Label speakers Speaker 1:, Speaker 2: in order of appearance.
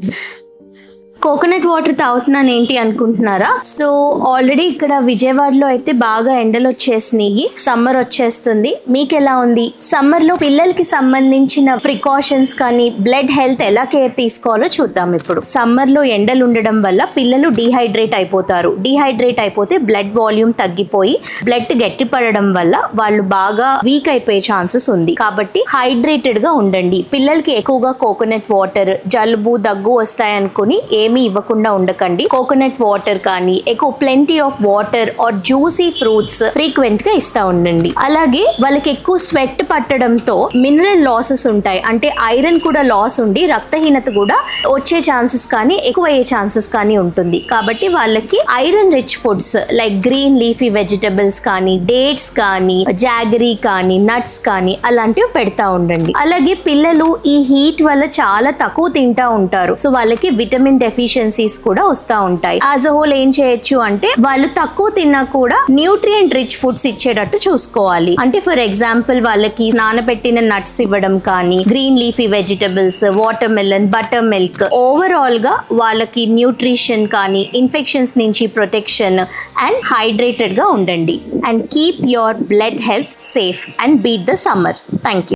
Speaker 1: Yeah. Coconut water తాగుతున్నాను ఏంటి అనుకుంటున్నారా? సో ఆల్రెడీ ఇక్కడ విజయవాడలో అయితే బాగా ఎండలు వచ్చేసినాయి. సమ్మర్ వచ్చేస్తుంది. మీకు ఎలా ఉంది? సమ్మర్లో పిల్లలకి సంబంధించిన ప్రికాషన్స్ కానీ బ్లడ్ హెల్త్ ఎలా కేర్ తీసుకోవాలో చూద్దాం ఇప్పుడు. సమ్మర్లో ఎండలు ఉండడం వల్ల పిల్లలు డిహైడ్రేట్ అయిపోతారు. డిహైడ్రేట్ అయిపోతే బ్లడ్ వాల్యూమ్ తగ్గిపోయి బ్లడ్ గట్టిపడడం వల్ల వాళ్ళు బాగా వీక్ అయిపోయే ఛాన్సెస్ ఉంది. కాబట్టి హైడ్రేటెడ్గా ఉండండి. పిల్లలకి ఎక్కువగా కోకోనట్ వాటర్ జలుబు దగ్గు వస్తాయనుకుని ఏమీ ఇవ్వకుండా ఉండకండి. కోకోనట్ వాటర్ కానీ ఎక్కువ plenty of water or juicy fruits ఫ్రీక్వెంట్గా ఇస్తా ఉండండి. అలాగే వాళ్ళకి ఎక్కువ స్వెట్ పట్టడంతో మినరల్ లాసెస్ ఉంటాయి. అంటే ఐరన్ కూడా లాస్ ఉండి రక్తహీనత కూడా వచ్చే ఛాన్సెస్ కానీ ఎక్కువ అయ్యే ఛాన్సెస్ కానీ ఉంటుంది. కాబట్టి వాళ్ళకి iron rich foods like green leafy vegetables కానీ డేట్స్ కానీ జాగరీ కానీ నట్స్ కానీ అలాంటివి పెడతా ఉండండి. అలాగే పిల్లలు ఈ హీట్ వల్ల చాలా తక్కువ తింటా ఉంటారు. సో వాళ్ళకి విటమిన్ డెఫిషియన్సీస్ కూడా వస్తూ ఉంటాయి. యాజ్ అ హోల్ ఏం చేయొచ్చు అంటే వాళ్ళు తక్కువ తిన్నా కూడా న్యూట్రియంట్ రిచ్ ఫుడ్స్ ఇచ్చేటట్టు చూసుకోవాలి. అంటే ఫర్ ఎగ్జాంపుల్ వాళ్ళకి నానబెట్టిన నట్స్ ఇవ్వడం కానీ green leafy vegetables watermelon buttermilk ఓవరాల్గా వాళ్ళకి న్యూట్రిషన్ కానీ ఇన్ఫెక్షన్స్ నుంచి ప్రొటెక్షన్ అండ్ హైడ్రేటెడ్గా ఉండండి. And keep your blood health safe and beat the summer thank you